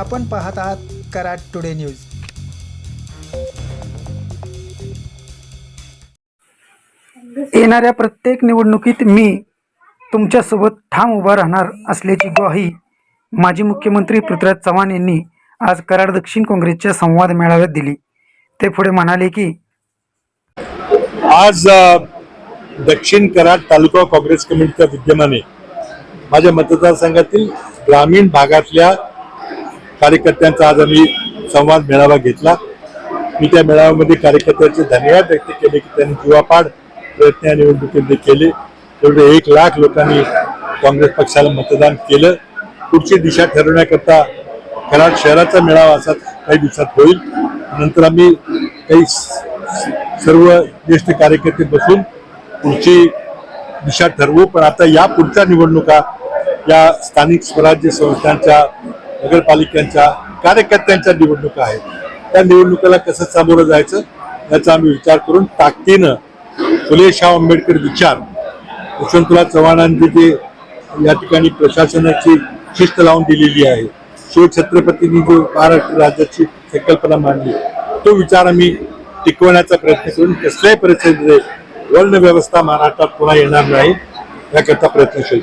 आपण पाहत आहात कराड टुडे न्यूज. येणाऱ्या प्रत्येक निवडणुकीत मी तुमच्यासोबत ठाम उभा राहणार असल्याची ग्वाही माजी मुख्यमंत्री पृथ्वीराज चव्हाण यांनी आज कराड दक्षिण काँग्रेसच्या संवाद मेळाव्यात दिली. ते पुढे म्हणाले की आज दक्षिण कराड तालुका काँग्रेस कमिटीच्या विद्यमाने माझ्या मतदारसंघातील ग्रामीण भागातल्या कार्यकर्त्यांचा आज आम्ही संवाद मेळावा घेतला. मी त्या मेळाव्यामध्ये कार्यकर्त्यांचे धन्यवाद व्यक्त केले की त्यांनी जीवापाड प्रयत्न या निवडणुकीमध्ये केले. तेवढे एक लाख लोकांनी काँग्रेस पक्षाला मतदान केलं. पुढची दिशा ठरवण्याकरता कराड शहराचा मेळावा असा काही दिवसात होईल. नंतर आम्ही काही सर्व ज्येष्ठ कार्यकर्ते बसून पुढची दिशा ठरवू. पण आता या पुढच्या निवडणुका या स्थानिक स्वराज्य संस्थांच्या नगरपालिकांच्या कार्यकर्त्यांच्या निवडणुका आहेत. त्या निवडणुकाला कसं सामोरं जायचं याचा आम्ही विचार करून ताकदीनं फुले शाह आंबेडकर विचार यशवंतराव चव्हाणांनी जे या ठिकाणी प्रशासनाची शिस्त लावून दिलेली आहे शिवछत्रपतींनी जो महाराष्ट्र राज्याची संकल्पना मांडली तो विचार आम्ही टिकवण्याचा प्रयत्न करून कसल्याही परिस्थितीमध्ये वर्ण व्यवस्था महाराष्ट्रात पुन्हा येणार नाही याकरता प्रयत्नशील